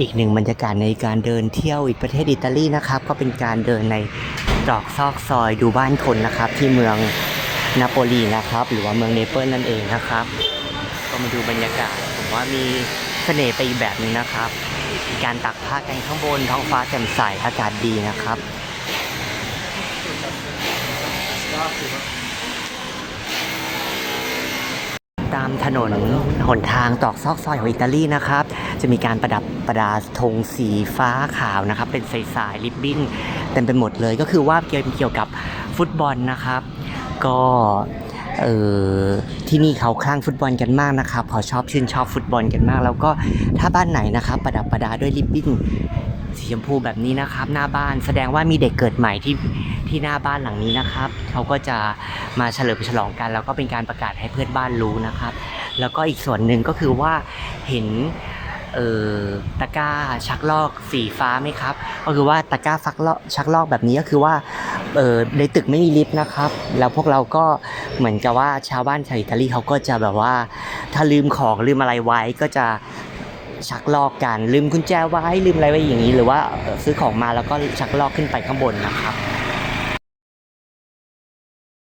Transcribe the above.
อีกหนึ่งบรรยากาศในการเดินเที่ยวอีกประเทศอิตาลีนะครับ ก็เป็นการเดินในตรอกซอกซอยดูบ้านคนนะครับ ที่เมืองนาโปลีนะครับ หรือว่าเมืองเนเปิลนั่นเองนะครับ ก็มาดูบรรยากาศผมว่ามีเสน่ห์ไปอีกแบบนึงนะครับ การตักผ้ากันข้างบนท้องฟ้าแจ่มใสอากาศดีนะครับ ตามถนนหนทางตอกซอกซอยของอิตาลีนะครับ จะมีการประดับประดาธงสีฟ้าขาวนะครับ เป็นสายๆริบบิ้นเต็มไปหมดเลยก็คือว่าเกี่ยวกับฟุตบอลนะครับ ก็เออที่นี่เขาคลั่งฟุตบอลกันมากนะครับพอชอบชื่นชอบฟุตบอลกันมาก แล้วก็ถ้าบ้านไหนนะครับ ประดับประดาด้วยริบบิ้น สีชมพูแบบนี้นะครับ หน้าบ้านแสดงว่ามีเด็กเกิดใหม่ที่ที่หน้าบ้านหลังนี้นะครับเขาก็จะมาเฉลิมฉลองกัน แล้วก็เป็นการประกาศให้เพื่อนบ้านรู้นะครับ แล้วก็อีกส่วนหนึ่งก็คือว่าเห็นเอ่อตะกร้าชักลอกสีฟ้าไหมครับ ก็คือว่าตะกร้าฟักลอกชักลอกแบบนี้ก็คือว่าเออในตึกไม่มีลิฟต์นะครับ แล้วพวกเราก็เหมือนกับว่าชาวบ้านชาวอิตาลีเขาก็จะแบบว่า ถ้าลืมของลืมอะไรไว้ก็จะ ชักลอกกัน ลืมกุญแจไว้ลืมอะไรไว้อย่างนี้ หรือว่าซื้อของมาแล้วก็ชักลอกขึ้นไปข้างบนนะครับ